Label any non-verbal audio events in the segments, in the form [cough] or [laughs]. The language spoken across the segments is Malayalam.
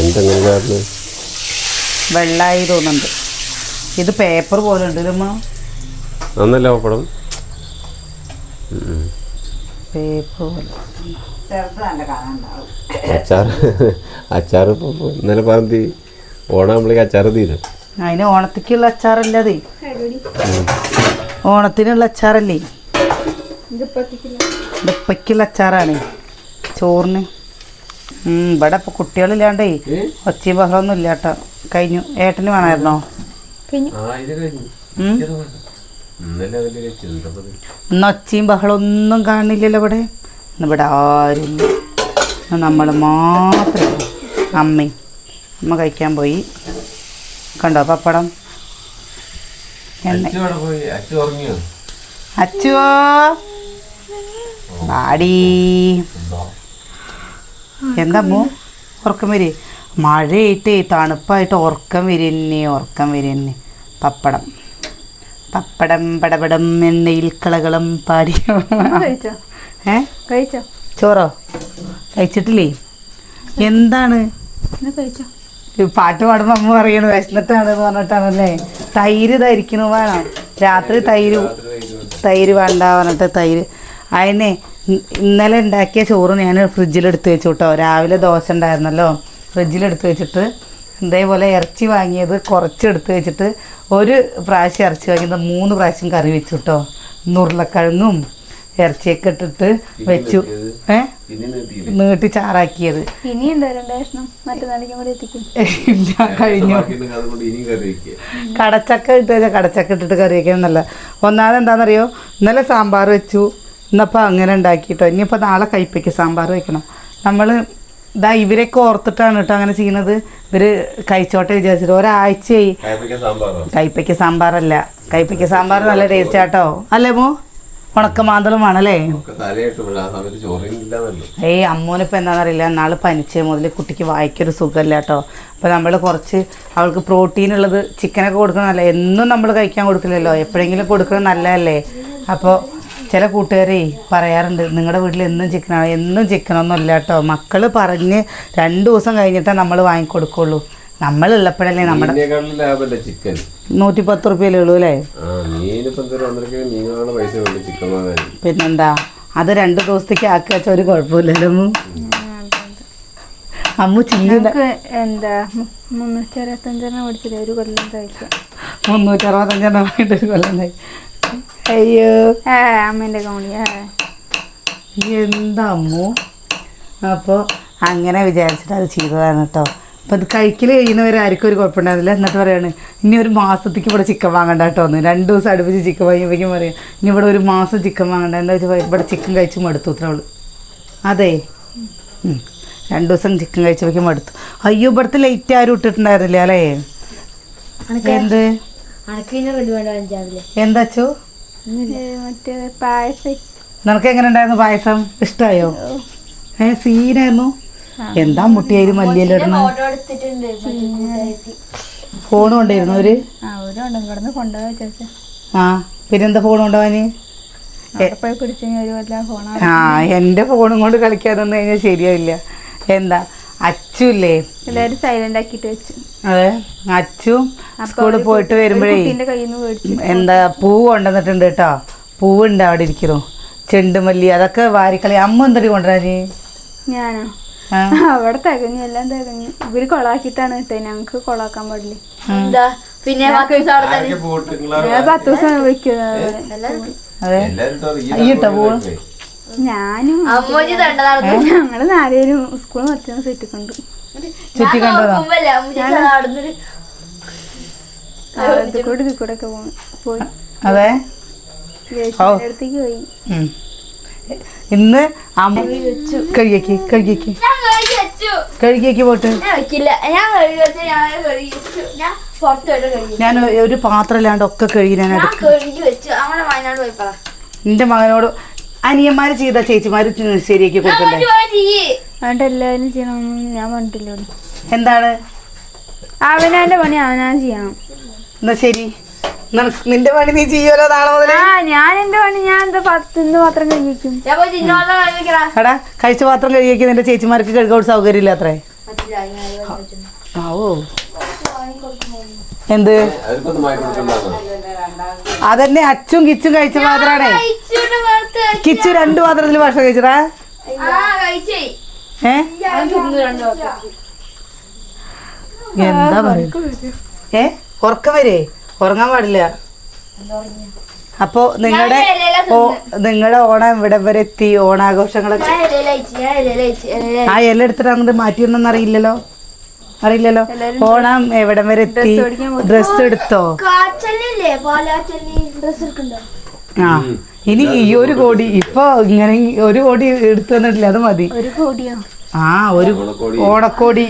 എന്തെങ്കിലും കാരണം വെള്ളമായി തോന്നുന്നുണ്ട്. ഇത് പേപ്പർ പോലെ ഉണ്ട് അമ്മ നന്നല്ല പപ്പടം? പേപ്പർ പോലെ. അച്ചാർ അച്ചാർ ഇപ്പോൾ ഇന്നലെ പറഞ്ഞ് ഓണാകുമ്പോഴേക്ക് അച്ചാർ തീരും. അതിന് ഓണത്തേക്കുള്ള അച്ചാറല്ലേ അത്? ഓണത്തിനുള്ള അച്ചാറല്ലേ? ഇപ്പയ്ക്കുള്ള അച്ചാറാണ്. ചോറിന്. ഇവിടെ ഇപ്പൊ കുട്ടികളില്ലാണ്ടേ ഒച്ചി ബഹളൊന്നും ഇല്ല കേട്ടോ കഴിഞ്ഞു. ഏട്ടന് വേണമായിരുന്നോ? ഇന്ന് ഒച്ചയും ബഹളൊന്നും കാണില്ലല്ലോ ഇവിടെ. ഇന്ന് ഇവിടെ ആരുമില്ല. ഇന്ന് നമ്മൾ മാത്രമേ ഉള്ളൂ. അമ്മയും. അമ്മ കഴിക്കാൻ പോയി. കണ്ടോ പപ്പടം? എണ്ണ. അച്ചുവോ? പാടി എന്താ അമ്മു? ഉറക്കം വരി മഴയിട്ട് തണുപ്പായിട്ട് ഉറക്കം വരുന്നേ ഉറക്കം വരുന്നേ പപ്പടം. പപ്പടം പടപടം എണ്ണയിൽ കളകളം പാടി. കഴിച്ചോ? ഏ? കഴിച്ചോ? ചോറോ? കഴിച്ചിട്ടില്ലേ? എന്താണ്? പാട്ട് പാടുമ്പോൾ അമ്മ പറയണു വിശന്നിട്ടാണ് എന്ന് പറഞ്ഞിട്ടാണല്ലേ? തൈര് ധരിക്കണു വേണം. രാത്രി തൈര് തൈര് വേണ്ട പറഞ്ഞിട്ട് തൈര്. അതിനെ ഇന്നലെ ഉണ്ടാക്കിയ ചോറ് ഞാൻ ഫ്രിഡ്ജിലെടുത്ത് വെച്ചു കേട്ടോ രാവിലെ ദോശ ഉണ്ടായിരുന്നല്ലോ. ഫ്രിഡ്ജിലെടുത്ത് വെച്ചിട്ട് ഇതേപോലെ ഇറച്ചി വാങ്ങിയത് കുറച്ച് എടുത്ത് വെച്ചിട്ട് ഒരു പ്രാവശ്യം ഇറച്ചി വാങ്ങിയത് മൂന്ന് പ്രാവശ്യം കറി വെച്ചു കേട്ടോ ഉരുളക്കിഴങ്ങും ഇറച്ചിയൊക്കെ ഇട്ടിട്ട് വെച്ചു. ഏ? നീട്ടി ചാറാക്കിയത്. [laughs] ഇല്ല കഴിഞ്ഞു. കടച്ചക്ക ഇട്ട് കടച്ചക്ക ഇട്ടിട്ട് കറി വയ്ക്കാൻ നല്ല ഒന്നാമത് എന്താണെന്നറിയോ ഇന്നലെ സാമ്പാർ വെച്ചു. ഇന്നപ്പോൾ അങ്ങനെ ഉണ്ടാക്കിയിട്ടോ ഇനിയിപ്പോൾ നാളെ കയ്പ്പയ്ക്ക് സാമ്പാർ വെക്കണം. നമ്മൾ ഇതാ ഇവരൊക്കെ ഓർത്തിട്ടാണ് കേട്ടോ അങ്ങനെ ചെയ്യുന്നത്. ഇവർ കഴിച്ചോട്ടെ വിചാരിച്ചിട്ട് ഒരാഴ്ചയായി. കയ്പ്പയ്ക്ക് സാമ്പാറല്ല. കയ്പ്പയ്ക്ക് സാമ്പാർ നല്ല ടേസ്റ്റ് ആട്ടോ. അല്ലേ മോ? ഉണക്ക മാന്തളും ആണല്ലേ ഏയ് അമ്മൂനിപ്പോൾ എന്താണെന്നറിയില്ല നാളെ പനിച്ച മുതൽ കുട്ടിക്ക് വായിക്കൊരു സുഖമില്ല കേട്ടോ. അപ്പോൾ നമ്മൾ കുറച്ച് അവൾക്ക് പ്രോട്ടീൻ ഉള്ളത് ചിക്കനൊക്കെ കൊടുക്കണമല്ല എന്നും നമ്മൾ കഴിക്കാൻ കൊടുക്കില്ലല്ലോ. എപ്പോഴെങ്കിലും കൊടുക്കുന്നത് നല്ലതല്ലേ? അപ്പോൾ ചില കൂട്ടുകാരെ പറയാറുണ്ട് നിങ്ങളുടെ വീട്ടിൽ എന്നും ചിക്കനാണോ എന്നും ചിക്കനൊന്നും ഇല്ല കേട്ടോ മക്കൾ പറഞ്ഞ് രണ്ട് ദിവസം കഴിഞ്ഞിട്ടേ നമ്മൾ വാങ്ങിക്കൊടുക്കുള്ളൂ. നമ്മളുള്ളപ്പോഴല്ലേ നമ്മുടെ മീനിനെക്കാളും ചിക്കൻ? നൂറ്റി പത്ത് റുപ്യയിലേ ഉള്ളൂ അല്ലേ? പിന്നെന്താ അത് രണ്ട് ദിവസത്തേക്ക് ആക്കി വെച്ചാൽ ഒരു കുഴപ്പമില്ലല്ലോ അമ്മു. അമ്മു ചില്ലി എന്താ മുന്നൂറ്റി അറുപത്തഞ്ചെണ്ണം മേടിച്ചില്ലേ? ഒരു കൊല്ലം കഴിക്കാം മുന്നൂറ്റി അറുപത്തഞ്ചെണ്ണം ആയിട്ട് ഒരു കൊല്ലം ഉണ്ടായി. അയ്യോ. ഏ അമ്മേന്റെ അപ്പോൾ അങ്ങനെ വിചാരിച്ചിട്ട് അത് ചെയ്തതാണ് കേട്ടോ അപ്പം അത് കഴിക്കൽ കഴിയുന്നവരാർക്കും ഒരു കുഴപ്പമുണ്ടായിരുന്നില്ല. എന്നിട്ട് പറയാണ് ഇനി ഒരു മാസത്തേക്ക് ഇവിടെ ചിക്കൻ വാങ്ങണ്ട കേട്ടോ ഒന്ന് രണ്ട് ദിവസം അടുപ്പിച്ച് ചിക്കൻ വാങ്ങിയപ്പോഴേക്കും പറയാം ഇനി ഇവിടെ ഒരു മാസം ചിക്കൻ വാങ്ങണ്ട. എന്താ വെച്ചാൽ ഇവിടെ ചിക്കൻ കഴിച്ച് മടുത്തു ഇത്ര അവൾ അതെ. രണ്ടു ദിവസം ചിക്കൻ കഴിച്ചപ്പോഴേക്കും മടുത്തു. അയ്യോ ഇവിടുത്തെ ലൈറ്റ് ആരും ഇട്ടിട്ടുണ്ടായിരുന്നില്ല അല്ലേ? എന്ത്? എന്താച്ചോ മറ്റേ പായസം. നിനക്ക് എങ്ങനെ ഉണ്ടായിരുന്നു പായസം ഇഷ്ടമായോ ഏ സീനായിരുന്നു. എന്താ മുട്ടിയായി മല്ലിയല്ല ഇടുന്നു? ഫോൺ കൊണ്ടായിരുന്നു അവർ? ആ പിന്നെന്താ ഫോൺ കൊണ്ടുപോവാന് ആ എന്റെ ഫോണും കൊണ്ട് കളിക്കാതൊന്നും കഴിഞ്ഞാൽ ശരിയാവില്ല. എന്താ? അച്ചു എല്ലാരും എല്ലാവരും സൈലന്റ് ആക്കിട്ട് വെച്ചു. അതെ അച്ചു സ്കൂളിൽ പോയിട്ട് വരുമ്പോഴേ എന്താ പൂവ് കൊണ്ടുവന്നിട്ടുണ്ട് കേട്ടോ. പൂവുണ്ട് അവിടെ ഇരിക്കുന്നു. ചെണ്ടുമല്ലി അതൊക്കെ വാരിക്കളി. അമ്മ എന്തടി കൊണ്ടുവരാന്? ഞാനോ? ആ. അവിടെ തികഞ്ഞു എല്ലാം തികഞ്ഞു. ഇവർ കൊളാക്കിട്ടാണ് കിട്ടുക ഞങ്ങക്ക് കൊളാക്കാൻ പാടില്ല. എന്താ? പിന്നെ പത്ത് ദിവസം വെക്കുന്നത് അതെ. ഈട്ടോ ഈ പൂവ്. ഇല്ലേ? ഞാനും അമ്മൂജി തണ്ടതാണ്? ഞങ്ങൾ നാലുപേരും സ്കൂൾ മറ്റൊന്ന് സെറ്റ് കൊണ്ട് ചുറ്റി കണ്ടതാ മുമ്പല്ലേ അമ്മൂജി നടന്നിട്ട് ഇത് കൂടെ ഇത് കൂടെ ഒക്കെ പോയി. അതെ? അടുത്തേക്ക് പോയി. ഇന്ന് അമ്മ കഴുകിയേക്ക് കഴുകിയേക്ക്. ഞാൻ കഴുകി വെച്ചു. കഴുകിയേക്ക് പോട്ട്. ഞാൻ ഒരു പാത്രം ഇല്ലാണ്ട് ഒക്കെ കഴുകി ഞാൻ പോയി മകനോട് അനിയന്മാര് ചെയ്ത ചേച്ചിമാര് ശരിയാക്കി കൊടുക്കണ്ടേ? അതുകൊണ്ട് എല്ലാവരും ചെയ്യണമെന്ന് ഞാൻ പറഞ്ഞിട്ടില്ല. എന്താണ്? അവനവന്റെ പണി അവനാ ചെയ്യണം. എന്നാ ശരി. നിനക്ക് നിന്റെ പണി നീ ചെയ്യുമല്ലോ നാളെ മുതൽ ആ ഞാൻ എന്റെ പണി ഞാൻ എന്താ പത്ത് ഇന്ന് മാത്രം കഴിക്കും എടാ കഴിച്ച പാത്രം കഴുകിയേക്ക് നിന്റെ ചേച്ചിമാർക്ക് കഴുകാൻ സൗകര്യം ഇല്ല അത്രേ ആവോ എന്ത്? അതന്നെ അച്ചും കിച്ചും കഴിച്ച കഴിച്ച്. കിച്ചു രണ്ടു പാത്രത്തിൽ ഭക്ഷണം കഴിച്ചടാ ആ കഴിച്ചേ. ഏ? എന്താ പറയുക ഏ? ഉറക്കം വരേ? ഉറങ്ങാൻ പാടില്ല. അപ്പോ നിങ്ങളുടെ നിങ്ങളുടെ ഓണം ഇവിടെ വരെ എത്തി? ഓണാഘോഷങ്ങളൊക്കെ? ആ എല്ലാം എടുത്തിട്ട് അങ്ങോട്ട് മാറ്റിയൊന്നും അറിയില്ലല്ലോ? അറിയില്ലല്ലോ. ഓണം എവിടം വരെ എത്തി? ഡ്രസ് എടുത്തോ? ആ ഇനി ഈ ഒരു കോടി ഇപ്പൊ ഇങ്ങനെ ഒരു കോടി എടുത്തു തന്നിട്ടില്ല അത് മതി. ഒരു കോടിയോ? ആ ഒരു ഓണക്കോടി. ഓണക്കോടി.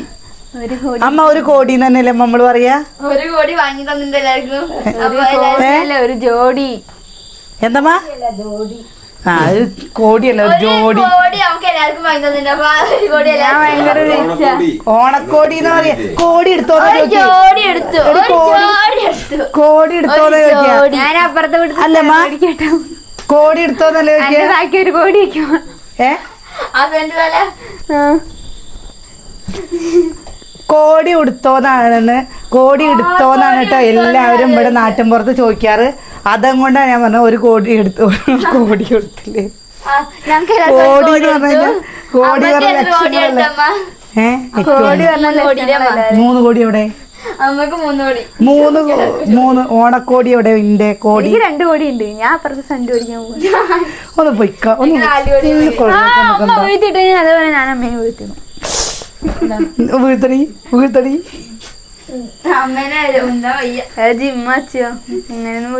ഒരു കോടി. അമ്മ ഒരു കോടി തന്നെയല്ലേ നമ്മൾ പറയാ? ഒരു കോടി വാങ്ങി തന്നിട്ടുണ്ട് എല്ലാവർക്കും. അപ്പൊ ഒരു എല്ലാവരും കോടിയല്ല ഒരു ജോഡി. എന്തമ്മാ? ആ ഒരു കോടിയല്ല ഒരു ജോഡി. ഞാൻ ഭയങ്കര ഓണക്കോടി. ഓണക്കോടി എന്ന് പറയാ കോടി എടുത്തോന്ന് ചോദിച്ചു കോടി. ജോഡി എടുത്തു. കോടി എടുത്തോന്ന് ചോദിക്കാ. ഞാൻ അപ്പുറത്തെ വിട്ടു അല്ല മേടിക്കട്ടോ കോടി എടുത്തോന്നല്ലേ ചോദിക്കാ? ഒരു കോടി ഏ? കോടി എടുത്തോന്നാണെന്ന് കോടി എടുത്തോന്നാണ് കേട്ടോ എല്ലാവരും ഇവിടെ നാട്ടിൻപുറത്ത് ചോദിക്കാറ്. അതും കൊണ്ടാണ് ഞാൻ പറഞ്ഞത് ഒരു കോടി എടുത്തു കോടി കൊടുത്തില്ലേ? കോടി എന്ന് പറഞ്ഞു കഴിഞ്ഞാൽ കോടി ലക്ഷങ്ങളല്ല. മൂന്ന് കോടി എവിടെ? മൂന്ന് മൂന്ന് ഓണക്കോടി എവിടെ? ഇന്റെ കോടി. രണ്ട് കോടി ഉണ്ട്. ഞാൻ അപ്പുറത്ത് സെന്റ് മേടിക്കാൻ ഒന്ന് പൊയ്ക്ക. ഒന്ന് അതേപോലെ ഞാൻ അമ്മയെ വീഴ്ത്തിന്നു വീഴ്ത്തടി വീഴ്ത്തടി അമ്മേനെ എന്താ വയ്യ? അത് ജിമ്മ വെച്ചോ ഇങ്ങനെയൊന്നും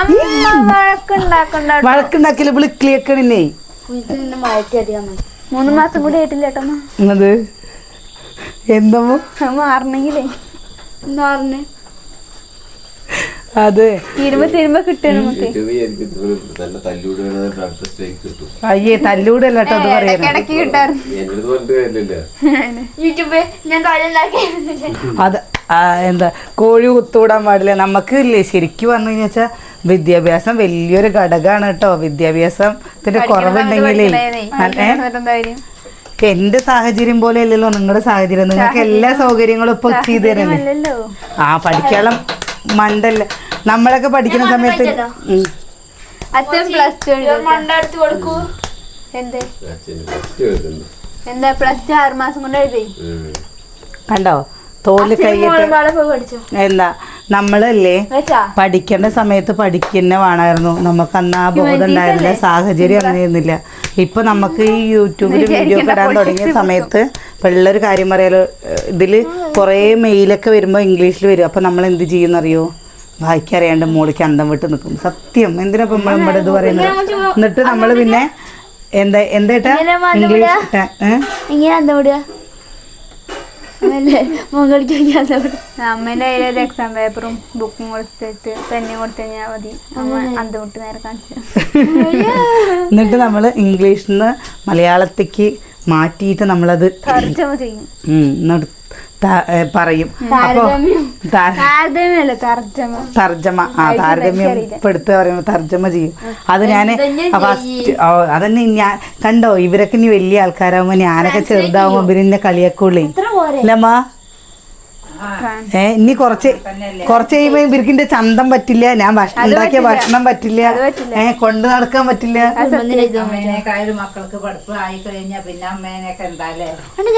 അമ്മ വഴക്കുണ്ടാക്കണ്ട വഴക്കുണ്ടാക്കില്ല മഴയ്ക്ക് മൂന്ന് മാസം കൂടി ആയിട്ടില്ല എന്തമ്മോ? അത് മാറണെങ്കിലേ. എന്താ പറഞ്ഞേ അത്. തീരുമ്പോ കിട്ടും നമുക്ക്. അയ്യേ തല്ലൂടല്ല കേട്ടോ അത് ഇടയ്ക്ക് കിട്ടാറുണ്ട്. യൂട്യൂബ് ഞാൻ അത് ആ, എന്താ കോഴി കുത്തൂടാൻ പാടില്ല. നമുക്ക് ഇല്ലേ ശരിക്കും പറഞ്ഞു കഴിഞ്ഞാൽ വിദ്യാഭ്യാസം വലിയൊരു ഘടകമാണ് കേട്ടോ. വിദ്യാഭ്യാസത്തിന്റെ കുറവുണ്ടെങ്കിലേ നല്ല- ഏ? എന്റെ സാഹചര്യം പോലെ അല്ലല്ലോ നിങ്ങളുടെ സാഹചര്യം. നിങ്ങൾക്ക് എല്ലാ സൗകര്യങ്ങളും ഇപ്പൊ ചെയ്തു തരല്ലേ ആ പഠിക്കാനുള്ള മണ്ടല്ല? നമ്മളൊക്കെ പഠിക്കുന്ന സമയത്ത്. അച്ഛൻ പ്ലസ് ടു കൊടുക്കൂ. എന്തേ? എന്താ പ്ലസ് ടു ആറ് മാസം കൊണ്ട് എഴുതി? കണ്ടോ? തോൽ കൈയിട്ട് എന്താ നമ്മളല്ലേ പഠിക്കേണ്ട സമയത്ത് പഠിക്കുന്ന വേണമായിരുന്നു. നമുക്ക് അന്ന് ആ ബോധം ഉണ്ടായിരുന്നില്ല സാഹചര്യം അങ്ങനെയൊന്നുമില്ല ഇപ്പൊ നമുക്ക് ഈ യൂട്യൂബിൽ വീഡിയോ ഇടാൻ തുടങ്ങിയ സമയത്ത് പിള്ളേർ കാര്യം പറയാലോ ഇതിൽ കുറേ മെയിലൊക്കെ വരുമ്പോൾ ഇംഗ്ലീഷിൽ വരും. അപ്പൊ നമ്മൾ എന്ത് ചെയ്യുന്നറിയോ? വായിക്കറിയാണ്ട് മോളിക്ക് അന്തം വിട്ട് നിൽക്കും. സത്യം. എന്തിനാ ഇപ്പൊ നമ്മൾ ഇവിടെ ഇത് പറയുന്നത്? എന്നിട്ട് നമ്മൾ പിന്നെ എന്താ എന്താ ഇംഗ്ലീഷ് ഇങ്ങനെ എന്താ വിടുക അമ്മേന്റെ കയ്യിൽ ഒരു എക്സാം പേപ്പറും ബുക്കും കൊടുത്തിട്ട് പെന്നും കൊടുത്തു കഴിഞ്ഞാൽ മതി. അമ്മ അന്ത് വിട്ട് നേരെ കാണിച്ചു എന്നിട്ട് നമ്മൾ ഇംഗ്ലീഷിൽ നിന്ന് മലയാളത്തേക്ക് മാറ്റിയിട്ട് നമ്മളത് പറയും. അപ്പൊ തർജമ ആ താരതമ്യം ഇപ്പൊ എടുത്ത് പറയുമ്പോ തർജമ ചെയ്യും. അത് ഞാൻ ഫസ്റ്റ് അതന്നെ ഞാൻ കണ്ടോ ഇവരൊക്കെ ഇനി വലിയ ആൾക്കാരാകുമ്പോ ഞാനൊക്കെ ചെറുതാവുമ്പോ ഇവരെന്നെ കളിയാക്കുള്ളേ ഇല്ലമ്മ. ഏ ഇനി കുറച്ച് കുറച്ച് കഴിയുമ്പോ ഇവർക്കിന്റെ ചന്തം പറ്റില്ല. ഞാൻ ഭക്ഷണം ഉണ്ടാക്കിയ ഭക്ഷണം പറ്റില്ല. ഏ കൊണ്ടു നടക്കാൻ പറ്റില്ല. അമ്മേനേക്കായാലും മക്കൾക്ക് പഠിപ്പ് ആയി കഴിഞ്ഞാ പിന്നെ എന്താല്ലേ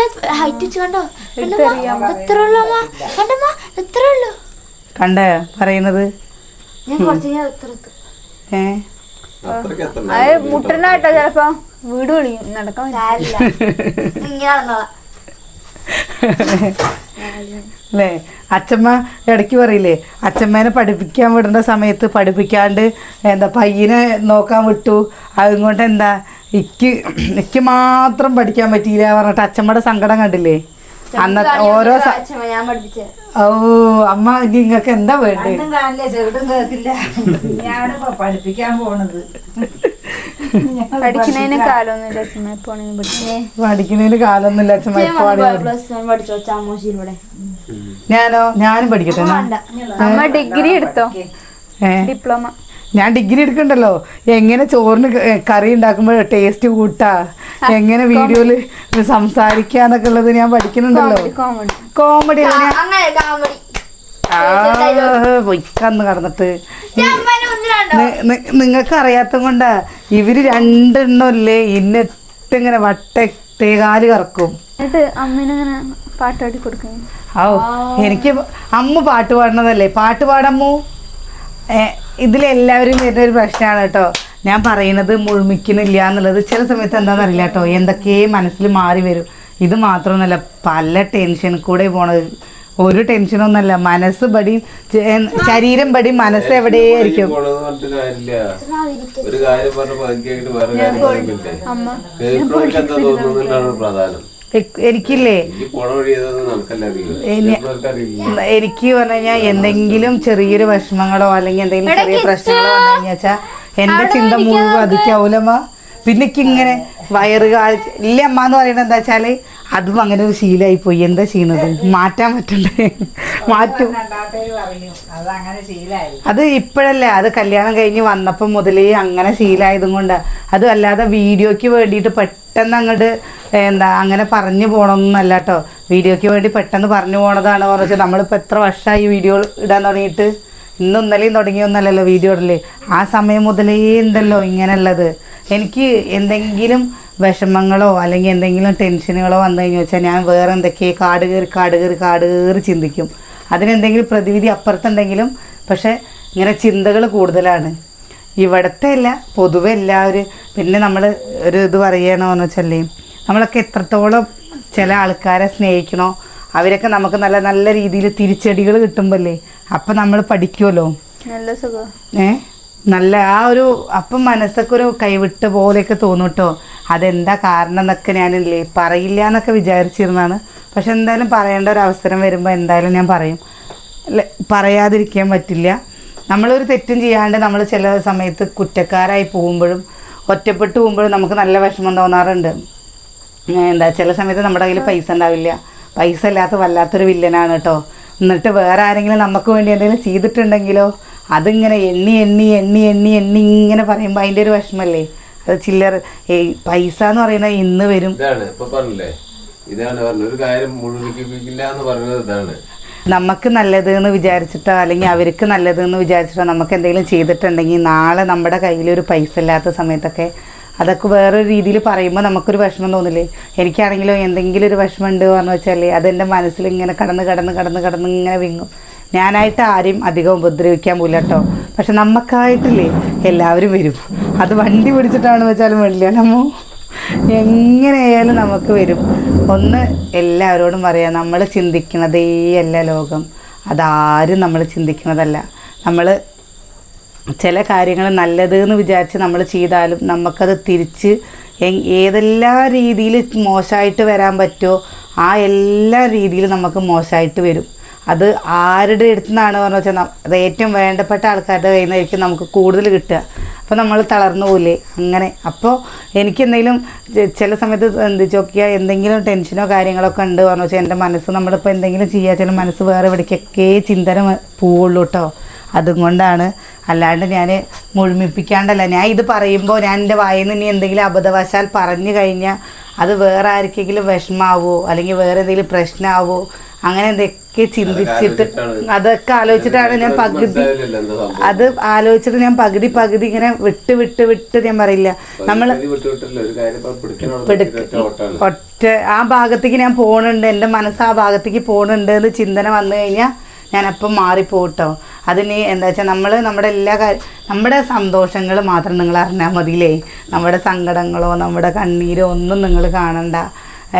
ഞാൻ ഹൈറ്റ് വെച്ച് കണ്ടോ? എത്ര ഉള്ളു അമ്മ എത്ര ഉള്ളു? കണ്ട പറയുന്നത്. ഞാൻ കുറച്ച് ഞാൻ എത്ര എത്തും ഏ? അത്രയ്ക്ക് എത്തണ്ട. അത് മുട്ടന കേട്ടോ ചിലപ്പോ വീട് വിളിക്കും. നടക്കാൻ [laughs] ഇങ്ങനെ നടന്നോളാം അല്ലേ അച്ഛമ്മ ഇടയ്ക്ക് പറയില്ലേ അച്ഛമ്മേനെ പഠിപ്പിക്കാൻ വിടേണ്ട സമയത്ത് പഠിപ്പിക്കാണ്ട് എന്താ പയ്യനെ നോക്കാൻ വിട്ടു. അതുകൊണ്ട് എന്താ ഇക്ക് ഇക്ക് മാത്രം പഠിക്കാൻ പറ്റിയില്ല പറഞ്ഞിട്ട് അച്ഛമ്മയുടെ സങ്കടം കണ്ടില്ലേ? അന്നത്തെ ഓരോ ഓ അമ്മ നിങ്ങൾക്ക് എന്താ വേണ്ടത് കേൾക്കില്ല. ഞാനിപ്പോ പഠിപ്പിക്കാൻ പോണത്. പഠിക്കുന്നതിന് കാലൊന്നുമില്ല അച്ഛമ്മ എപ്പോണെങ്കിലും പഠിക്കും. പഠിക്കുന്നതിന് കാലൊന്നുമില്ല അച്ഛമ്മ എപ്പോ ആടി പഠി- പ്ലസ് വൺ പഠിച്ചോ? ചാമോശിയിലൂടെ ഞാനോ? ഞാനും പഠിക്കട്ടെ? അമ്മ ഡിഗ്രി എടുത്തോ? ഡിപ്ലോമ. ഞാൻ ഡിഗ്രി എടുക്കണ്ടല്ലോ. എങ്ങനെ ചോറിന് കറി ഉണ്ടാക്കുമ്പോൾ ടേസ്റ്റ് കൂട്ടാ? എങ്ങനെ വീഡിയോയിൽ സംസാരിക്കാന്നൊക്കെ ഉള്ളത് ഞാൻ പഠിക്കുന്നുണ്ടല്ലോ. കോമഡി കോമഡി ആ കാമഡി പൊയ്ക്കന്ന് കടന്നിട്ട്. നിങ്ങൾക്ക് അറിയാത്ത കൊണ്ടാ ഇവർ രണ്ടെണ്ണല്ലേ ഇന്നിട്ടിങ്ങനെ വട്ടേകാൽ കറക്കും. എന്നിട്ട് അമ്മേനങ്ങനെ പാട്ട് പാടി കൊടുക്കും. ഓ എനിക്ക് അമ്മ പാട്ട് പാടണതല്ലേ പാട്ട് പാടമ്മു? ഇതിലെല്ലാവരും വരുന്ന ഒരു പ്രശ്നമാണ് കേട്ടോ. ഞാൻ പറയുന്നത് മുഴുമിക്കുന്നില്ല എന്നുള്ളത് ചില സമയത്ത് എന്താണെന്നറിയില്ല കേട്ടോ. എന്തൊക്കെയും മനസ്സിൽ മാറി വരും. ഇത് മാത്രമൊന്നുമല്ല പല ടെൻഷൻ കൂടെ പോണത്. ഒരു ടെൻഷനൊന്നുമല്ല മനസ്സ് ബടി ശരീരം ബടി മനസ്സ് എവിടെയായിരിക്കും? ഒരു കാര്യം പറഞ്ഞ വേറെ കാര്യം പ്രധാനം. എനിക്കില്ലേ? എനിക്ക് പറഞ്ഞു കഴിഞ്ഞാൽ എന്തെങ്കിലും ചെറിയൊരു വിഷമങ്ങളോ അല്ലെങ്കിൽ എന്തെങ്കിലും ചെറിയ പ്രശ്നങ്ങളോ വന്നു കഴിഞ്ഞാച്ചാ എന്റെ ചിന്ത മുഴുവൻ അതിക്കാവൂലമ്മ. പിന്നെ ഇങ്ങനെ വയറ് കാഴ്ച ഇല്ല അമ്മ എന്ന് പറയുന്നത് എന്താ വെച്ചാൽ അതും അങ്ങനെ ഒരു ശീലമായി പോയി. എന്താ ചെയ്യണത്? മാറ്റാൻ പറ്റണ്ടേ? മാറ്റും. അത് ഇപ്പോഴല്ലേ? അത് കല്യാണം കഴിഞ്ഞ് വന്നപ്പം മുതലേ അങ്ങനെ ശീലമായതും കൊണ്ട്. അതും അല്ലാതെ വീഡിയോയ്ക്ക് വേണ്ടിയിട്ട് പെട്ടെന്ന് അങ്ങോട്ട് എന്താ അങ്ങനെ പറഞ്ഞു പോകണമെന്നല്ല കേട്ടോ വീഡിയോയ്ക്ക് വേണ്ടി പെട്ടെന്ന് പറഞ്ഞു പോണതാണ് പറഞ്ഞാൽ നമ്മളിപ്പോൾ എത്ര വർഷമായി വീഡിയോ ഇടാൻ തുടങ്ങിയിട്ട്? ഇന്നും ഇന്നലെയും തുടങ്ങിയൊന്നല്ലല്ലോ വീഡിയോ ഇടൽ. ആ സമയം മുതലേ ഉണ്ടല്ലോ ഇങ്ങനെയുള്ളത് എനിക്ക് എന്തെങ്കിലും വിഷമങ്ങളോ അല്ലെങ്കിൽ എന്തെങ്കിലും ടെൻഷനുകളോ വന്നു കഴിഞ്ഞു വെച്ചാൽ ഞാൻ വേറെ എന്തൊക്കെയോ കാട് കയറി കാട് കയറി കാട് കയറി ചിന്തിക്കും. അതിനെന്തെങ്കിലും പ്രതിവിധി അപ്പുറത്തുണ്ടെങ്കിലും പക്ഷേ ഇങ്ങനെ ചിന്തകൾ കൂടുതലാണ്. ഇവിടുത്തെ അല്ല പൊതുവെ എല്ലാവരും പിന്നെ നമ്മൾ ഒരു ഇത് പറയണമെന്ന് വെച്ചല്ലേ നമ്മളൊക്കെ എത്രത്തോളം ചില ആൾക്കാരെ സ്നേഹിക്കണോ അവരൊക്കെ നമുക്ക് നല്ല നല്ല രീതിയിൽ തിരിച്ചടികൾ കിട്ടുമ്പോഴല്ലേ അപ്പം നമ്മൾ പഠിക്കുമല്ലോ. നല്ല സുഖം. ഏ? നല്ല ആ ഒരു അപ്പം മനസ്സൊക്കെ ഒരു കൈവിട്ട പോലെയൊക്കെ തോന്നും കേട്ടോ അതെന്താ കാരണം എന്നൊക്കെ ഞാനില്ലേ പറയില്ല എന്നൊക്കെ വിചാരിച്ചിരുന്നാണ് പക്ഷെ എന്തായാലും പറയേണ്ട ഒരു അവസരം വരുമ്പോൾ എന്തായാലും ഞാൻ പറയും. പറയാതിരിക്കാൻ പറ്റില്ല. നമ്മളൊരു തെറ്റും ചെയ്യാണ്ട് നമ്മൾ ചില സമയത്ത് കുറ്റക്കാരായി പോകുമ്പോഴും ഒറ്റപ്പെട്ടു പോകുമ്പോഴും നമുക്ക് നല്ല വിഷമം തോന്നാറുണ്ട്. എന്താ ചില സമയത്ത് നമ്മുടെ കയ്യിൽ പൈസ ഉണ്ടാവില്ല. പൈസ ഇല്ലാത്ത വല്ലാത്തൊരു വില്ലനാണ് കേട്ടോ. എന്നിട്ട് വേറെ ആരെങ്കിലും നമുക്ക് വേണ്ടി എന്തെങ്കിലും ചെയ്തിട്ടുണ്ടെങ്കിലോ അതിങ്ങനെ എണ്ണി എണ്ണി എണ്ണി എണ്ണി എണ്ണി ഇങ്ങനെ പറയുമ്പോൾ അതിന്റെ ഒരു വിഷമല്ലേ? അത് ചില്ലർ പൈസ എന്ന് പറയുന്നത് ഇന്ന് വരും. ഇതാണ് പറഞ്ഞത്. ഒരു കാര്യം മുഴുവിക്കില്ല എന്ന് പറഞ്ഞത് ഇതാണ്. നമുക്ക് നല്ലത് എന്ന് വിചാരിച്ചിട്ടോ അല്ലെങ്കിൽ അവർക്ക് നല്ലത് എന്ന് വിചാരിച്ചിട്ടോ നമുക്ക് എന്തെങ്കിലും ചെയ്തിട്ടുണ്ടെങ്കിൽ നാളെ നമ്മുടെ കയ്യിൽ ഒരു പൈസ ഇല്ലാത്ത സമയത്തൊക്കെ അതൊക്കെ വേറൊരു രീതിയിൽ പറയുമ്പോൾ നമുക്കൊരു വിഷമം തോന്നില്ലേ? എനിക്കാണെങ്കിലും എന്തെങ്കിലും ഒരു വിഷമം ഉണ്ട് പറഞ്ഞു വെച്ചാൽ അതെന്റെ മനസ്സിൽ ഇങ്ങനെ കടന്ന് കടന്ന് കടന്ന് കടന്ന് ഇങ്ങനെ വിങ്ങും. ഞാനായിട്ട് ആരെയും അധികം ഉപദ്രവിക്കാൻ പോലും കേട്ടോ. പക്ഷെ നമുക്കായിട്ടില്ലേ എല്ലാവരും വരും. അത് വണ്ടി പിടിച്ചിട്ടാണ് വെച്ചാലും വേണ്ടില്ല എങ്ങനെയായാലും നമുക്ക് വരും. ഒന്ന് എല്ലാവരോടും പറയാം നമ്മൾ ചിന്തിക്കുന്നതേ അല്ല ലോകം. അതാരും നമ്മൾ ചിന്തിക്കുന്നതല്ല നമ്മൾ ചില കാര്യങ്ങൾ നല്ലത് എന്ന് വിചാരിച്ച് നമ്മൾ ചെയ്താലും നമുക്കത് തിരിച്ച് ഏതെല്ലാ രീതിയിൽ മോശമായിട്ട് വരാൻ പറ്റുമോ ആ എല്ലാ രീതിയിലും നമുക്ക് മോശമായിട്ട് വരും. അത് ആരുടെ അടുത്ത് നിന്നാണ് പറഞ്ഞു വെച്ചാൽ അത് ഏറ്റവും വേണ്ടപ്പെട്ട ആൾക്കാരുടെ കയ്യിൽ നിന്നായിരിക്കും നമുക്ക് കൂടുതൽ കിട്ടുക. അപ്പോൾ നമ്മൾ തളർന്നു പോലേ അങ്ങനെ. അപ്പോൾ എനിക്ക് എന്തെങ്കിലും ചില സമയത്ത് എന്ത് നോക്കിയാൽ എന്തെങ്കിലും ടെൻഷനോ കാര്യങ്ങളൊക്കെ ഉണ്ട് പറഞ്ഞു വെച്ചാൽ എന്റെ മനസ്സ് നമ്മളിപ്പോൾ എന്തെങ്കിലും ചെയ്യുക ചില മനസ്സ് വേറെ എവിടേക്കൊക്കെ ചിന്തന പോവുള്ളൂ കേട്ടോ അതുകൊണ്ടാണ് അല്ലാണ്ട് ഞാൻ മുഴുമിപ്പിക്കാണ്ടല്ല. ഞാൻ ഇത് പറയുമ്പോൾ ഞാൻ എന്റെ വായിൽ നിന്ന് ഇനി എന്തെങ്കിലും അബദ്ധവശാൽ പറഞ്ഞു കഴിഞ്ഞാൽ അത് വേറെ ആർക്കെങ്കിലും വിഷമാവോ? അല്ലെങ്കിൽ വേറെ എന്തെങ്കിലും പ്രശ്നമാവോ അങ്ങനെ എന്തൊക്കെ ചിന്തിച്ചിട്ട് അതൊക്കെ ആലോചിച്ചിട്ടാണ് ഞാൻ പകുതി അത് ആലോചിച്ചിട്ട് ഞാൻ പകുതി പകുതി ഇങ്ങനെ വിട്ട് വിട്ട് വിട്ട് ഞാൻ പറയില്ല. നമ്മൾ പിടുക്ക് ഒറ്റ ആ ഭാഗത്തേക്ക് ഞാൻ പോണുണ്ട്. എന്റെ മനസ്സ് ആ ഭാഗത്തേക്ക് പോണുണ്ട് എന്ന് ചിന്തന വന്നു കഴിഞ്ഞാൽ ഞാൻ അപ്പം മാറിപ്പോട്ടോ. അതിന് എന്താ വെച്ചാൽ നമ്മൾ നമ്മുടെ എല്ലാ കാര്യം നമ്മുടെ സന്തോഷങ്ങൾ മാത്രം നിങ്ങൾ അറിഞ്ഞാൽ മതിയില്ലേ? നമ്മുടെ സങ്കടങ്ങളോ നമ്മുടെ കണ്ണീരോ ഒന്നും നിങ്ങൾ കാണണ്ട.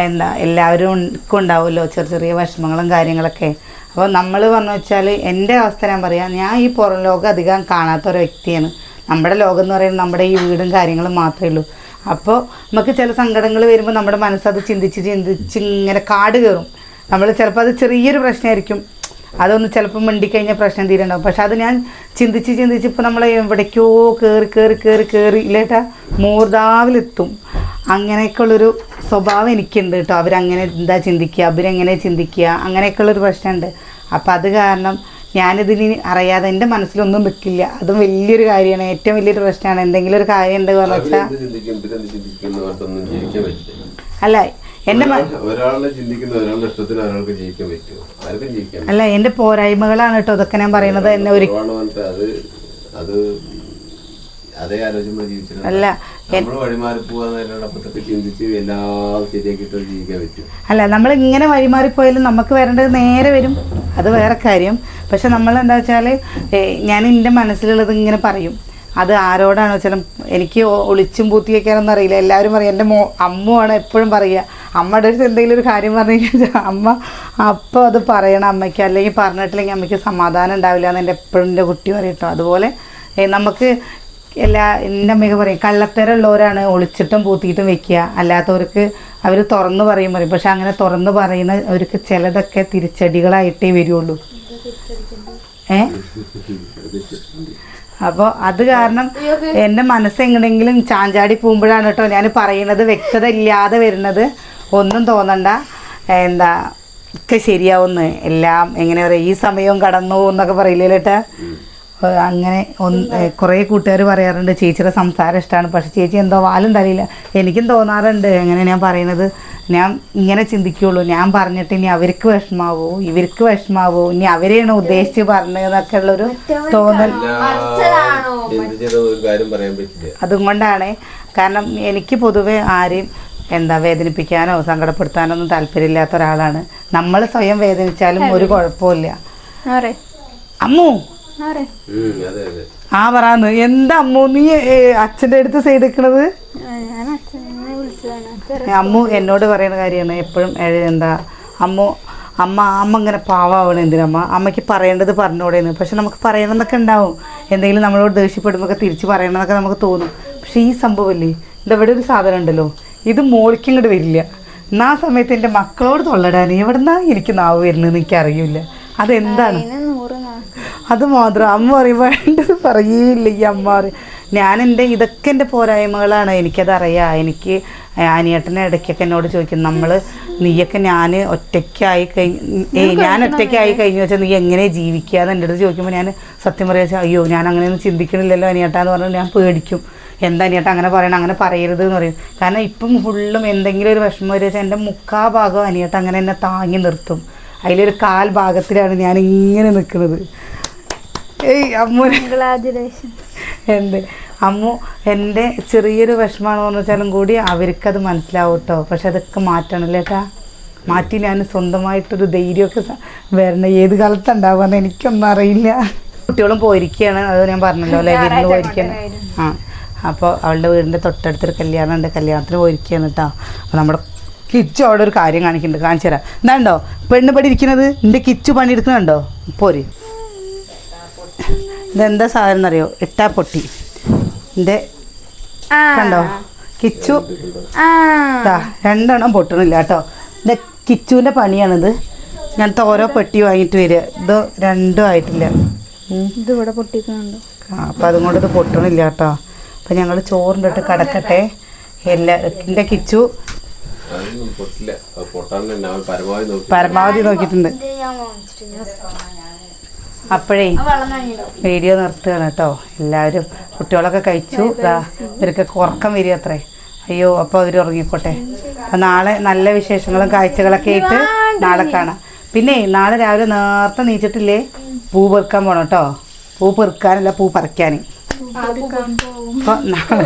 എന്താ എല്ലാവരും ഉണ്ടാവുമല്ലോ ചെറിയ ചെറിയ വിഷമങ്ങളും കാര്യങ്ങളൊക്കെ. അപ്പോൾ നമ്മൾ പറഞ്ഞു വെച്ചാൽ എന്റെ അവസ്ഥ ഞാൻ പറയാം ഞാൻ ഈ പുറം ലോകം അധികം കാണാത്ത ഒരു വ്യക്തിയാണ്. നമ്മുടെ ലോകം എന്ന് പറയുന്നത് നമ്മുടെ ഈ വീടും കാര്യങ്ങളും മാത്രമേ ഉള്ളൂ. അപ്പോൾ നമുക്ക് ചില സങ്കടങ്ങൾ വരുമ്പോൾ നമ്മുടെ മനസ്സത് ചിന്തിച്ച് ചിന്തിച്ച് ഇങ്ങനെ കാട് കയറും. നമ്മൾ ചിലപ്പോൾ അത് ചെറിയൊരു പ്രശ്നമായിരിക്കും. അതൊന്ന് ചിലപ്പോൾ മിണ്ടിക്കഴിഞ്ഞാൽ പ്രശ്നം തീരുണ്ടാവും. പക്ഷെ അത് ഞാൻ ചിന്തിച്ച് ചിന്തിച്ച് ഇപ്പോൾ നമ്മൾ എവിടേക്കോ കയറി കയറി കയറി കയറി ഇല്ലേട്ടാ മൂർധാവിലെത്തും അങ്ങനെയൊക്കെയുള്ളൊരു സ്വഭാവം എനിക്കുണ്ട് കേട്ടോ. അവരങ്ങനെ എന്താ ചിന്തിക്കുക? അവരെങ്ങനെ ചിന്തിക്കുക? അങ്ങനെയൊക്കെയുള്ളൊരു പ്രശ്നമുണ്ട്. അപ്പോൾ അത് കാരണം ഞാനിതിന് അറിയാതെ എന്റെ മനസ്സിലൊന്നും വെക്കില്ല. അതും വലിയൊരു കാര്യമാണ്. ഏറ്റവും വലിയൊരു പ്രശ്നമാണ്. എന്തെങ്കിലും ഒരു കാര്യം ഉണ്ട് പറഞ്ഞാൽ അല്ല എന്റെ ഒരാളെ ഒരാൾ- ഒരാളുടെ ചിന്തിക്കുന്ന ഒരാളുടെ ഇഷ്ടത്തിന് ഒരാൾക്ക് ജീവിക്കാൻ പറ്റുമോ? ആർക്കും ജീവിക്കാൻ അല്ല എന്റെ പോരായ്മകളാണ് കേട്ടോ. ഇതൊക്കെ ഞാൻ പറയുന്നത് എന്നെ ഒരു അത് അത് അതേ ആലോചന ജീവിച്ചിരുന്നു അല്ല അല്ല നമ്മൾ ഇങ്ങനെ വഴിമാറിപ്പോയാലും നമുക്ക് വരേണ്ടത് നേരെ വരും. അത് വേറെ കാര്യം. പക്ഷെ നമ്മൾ എന്താ വെച്ചാൽ ഞാൻ എന്റെ മനസ്സിലുള്ളത് ഇങ്ങനെ പറയും. അത് ആരോടാണ് വെച്ചാലും എനിക്ക് ഒളിച്ചും പൂത്തി വെക്കാനൊന്നും അറിയില്ല. എല്ലാവരും പറയും എന്റെ മോ അമ്മുവാണ് എപ്പോഴും പറയുക. അമ്മയുടെ അടുത്ത് എന്തെങ്കിലും ഒരു കാര്യം പറഞ്ഞു കഴിഞ്ഞാൽ അമ്മ അപ്പോൾ അത് പറയണം അമ്മയ്ക്ക്. അല്ലെങ്കിൽ പറഞ്ഞിട്ടില്ലെങ്കിൽ അമ്മയ്ക്ക് സമാധാനം ഉണ്ടാവില്ല എന്ന് എന്റെ എപ്പോഴും എന്റെ കുട്ടി പറയട്ടോ അതുപോലെ നമുക്ക് എല്ലാ എന്റെ അമ്മയൊക്കെ പറയും കള്ളത്തരമുള്ളവരാണ് ഒളിച്ചിട്ടും പൂത്തിയിട്ടും വെക്കുക. അല്ലാത്തവർക്ക് അവർ തുറന്ന് പറയും പറയും. പക്ഷെ അങ്ങനെ തുറന്ന് പറയുന്ന അവർക്ക് ചിലതൊക്കെ തിരിച്ചടികളായിട്ടേ വരുള്ളൂ. ഏ? അപ്പോൾ അത് കാരണം എന്റെ മനസ്സ് എങ്ങനെയെങ്കിലും ചാഞ്ചാടി പോകുമ്പോഴാണ് കേട്ടോ ഞാൻ പറയുന്നത്. വ്യക്തത ഇല്ലാതെ വരുന്നത്. ഒന്നും തോന്നണ്ട. എന്താ ഒക്കെ ശരിയാവുന്നു. എല്ലാം എങ്ങനെ പറയുക ഈ സമയവും കടന്നു പോകുന്നൊക്കെ പറയില്ലേ ചേട്ടാ ഏഹ് അങ്ങനെ ഒന്ന് കുറേ കൂട്ടുകാർ പറയാറുണ്ട് ചേച്ചിയുടെ സംസാരം ഇഷ്ടമാണ് പക്ഷെ ചേച്ചി എന്തോ വാലും തലയില്ല. എനിക്കും തോന്നാറുണ്ട് എങ്ങനെ ഞാൻ പറയുന്നത്? ഞാൻ ഇങ്ങനെ ചിന്തിക്കുള്ളൂ. ഞാൻ പറഞ്ഞിട്ട് ഇനി അവർക്ക് വിഷമാവോ? ഇവർക്ക് വിഷമാവോ? ഇനി അവരെയാണ് ഉദ്ദേശിച്ച് പറഞ്ഞതെന്നൊക്കെ ഉള്ളൊരു തോന്നൽ. ചിന്തിച്ചത് ഒരു കാര്യം പറയാൻ പറ്റില്ല. അതുകൊണ്ടാണ്. കാരണം എനിക്ക് പൊതുവെ ആരെയും എന്താ വേദനിപ്പിക്കാനോ സങ്കടപ്പെടുത്താനോ ഒന്നും താല്പര്യമില്ലാത്ത ഒരാളാണ്. നമ്മൾ സ്വയം വേദനിച്ചാലും ഒരു കുഴപ്പമില്ല അമ്മു! ആ പറയാന്ന് എന്താ അമ്മു? നീ അച്ഛന്റെ അടുത്ത് ചെയ്തിരിക്കണത് അമ്മു എന്നോട് പറയുന്ന കാര്യമാണ്. എപ്പോഴും എന്താ അമ്മു അമ്മ അമ്മ ഇങ്ങനെ പാവാവണം എന്തിനമ്മ അമ്മയ്ക്ക് പറയേണ്ടത് പറഞ്ഞോടേന്ന്. പക്ഷെ നമുക്ക് പറയണമെന്നൊക്കെ ഉണ്ടാവും. എന്തെങ്കിലും നമ്മളോട് ദേഷ്യപ്പെടുമ്പോൾ ഒക്കെ തിരിച്ച് പറയണമെന്നൊക്കെ നമുക്ക് തോന്നും. പക്ഷെ ഈ സംഭവമല്ലേ? ഇതവിടെ ഒരു സാധനം ഉണ്ടല്ലോ. ഇത് മോളിക്ക് ഇങ്ങോട്ട് വരില്ല. എന്നാ സമയത്ത് എന്റെ മക്കളോട് തൊള്ളടാൻ എവിടെന്നാ എനിക്ക് നാവ് വരുന്നതെന്ന് എനിക്ക് അറിയില്ല അതെന്താണ് അത് മാത്രം. അമ്മ പറയും പറയുകയില്ല പറയേയില്ല ഈ അമ്മ പറയും. ഞാൻ എന്റെ ഇതൊക്കെ എന്റെ പോരായ്മകളാണ്. എനിക്കതറിയാം. എനിക്ക് അനിയേട്ടനെ ഇടയ്ക്കൊക്കെ എന്നോട് ചോദിക്കും നമ്മൾ നീയൊക്കെ ഞാൻ ഒറ്റയ്ക്കായി കഴിഞ്ഞ് ഞാൻ ഒറ്റയ്ക്കായി കഴിഞ്ഞു വെച്ചാൽ നീ എങ്ങനെ ജീവിക്കുക എന്ന് എന്റെ അടുത്ത് ചോദിക്കുമ്പോൾ ഞാൻ സത്യം പറയാ വെച്ചാൽ അയ്യോ ഞാൻ അങ്ങനെയൊന്നും ചിന്തിക്കണില്ലല്ലോ അനിയേട്ടാ എന്ന് പറഞ്ഞാൽ ഞാൻ പേടിക്കും. എന്താ അനിയേട്ടാ അങ്ങനെ പറയണം? അങ്ങനെ പറയരുത് എന്ന് പറയും. കാരണം ഇപ്പം ഫുള്ളും എന്തെങ്കിലും ഒരു വിഷമം വരുക വെച്ചാൽ എന്റെ മുക്കാ ഭാഗം അനിയേട്ട അങ്ങനെ എന്നെ താങ്ങി നിർത്തും. അതിലൊരു കാൽ ഭാഗത്തിലാണ് ഞാൻ ഇങ്ങനെ നിൽക്കുന്നത് ഏയ് അമ്മു എന്ത്? അമ്മു എന്റെ ചെറിയൊരു വിഷമമാണെന്ന് പറഞ്ഞാലും കൂടി അവർക്കത് മനസ്സിലാവും കേട്ടോ പക്ഷെ അതൊക്കെ മാറ്റണല്ലേ ഏട്ടാ? മാറ്റി ഞാൻ സ്വന്തമായിട്ടൊരു ധൈര്യമൊക്കെ വരണം. ഏത് കാലത്തുണ്ടാവുമെന്ന് എനിക്കൊന്നും അറിയില്ല. കുട്ടികളും പോയിരിക്കുകയാണ് അത് ഞാൻ പറഞ്ഞല്ലോ അല്ലേ? വീട്ടിൽ പോയിരിക്കുകയാണ് ആ. അപ്പോൾ അവളുടെ വീടിന്റെ തൊട്ടടുത്തൊരു കല്യാണം ഉണ്ട് കല്യാണത്തിന് പോയിരിക്കുകയാണ് കേട്ടോ അപ്പോൾ നമ്മുടെ കിച്ചു അവിടെ ഒരു കാര്യം കാണിക്കുന്നുണ്ട്. കാണിച്ചു തരാം. എന്താണ്ടോ പെണ്ണ് പടി ഇരിക്കുന്നത്? എന്റെ കിച്ചു പണിയെടുക്കുന്നുണ്ടോ? പോര്. ഇതെന്താ സാധനം എന്നറിയോ? ഇട്ടാ പൊട്ടി. എന്റെ കണ്ടോ? കിച്ചു. രണ്ടെണ്ണം പൊട്ടണില്ല കേട്ടോ. എന്റെ കിച്ചുവിന്റെ പണിയാണിത്. ഞാനത്തെ ഓരോ പെട്ടി വാങ്ങിയിട്ട് വരിക. ഇത് രണ്ടും ആയിട്ടില്ല. ഇതിവിടെ പൊട്ടിക്കുന്നുണ്ട്. അപ്പം അതും കൊണ്ട് ഇത് പൊട്ടണില്ല കേട്ടോ. അപ്പം ഞങ്ങൾ ചോറിന്റെ ഇട്ട് കിടക്കട്ടെ. എല്ലാ എന്റെ കിച്ചു പരമാവധി നോക്കി. പരമാവധി നോക്കിയിട്ടുണ്ട്. അപ്പോഴേ വീഡിയോ നിർത്തുകയാണ് കേട്ടോ. എല്ലാവരും കുട്ടികളൊക്കെ കഴിച്ചു. ദാ ഇവർക്കൊക്കെ ഉറക്കം വരിക അത്രേ. അയ്യോ അപ്പോൾ അവർ ഉറങ്ങിക്കോട്ടെ. അപ്പം നാളെ നല്ല വിശേഷങ്ങളും കാഴ്ചകളൊക്കെ ആയിട്ട് നാളെ കാണാം. പിന്നെ നാളെ രാവിലെ നേരത്തെ നീച്ചിട്ടില്ലേ? പൂ പെറുക്കാൻ പോണം കേട്ടോ. പൂ പെറുക്കാനല്ല പൂ പറിക്കാൻ അപ്പോൾ നാളെ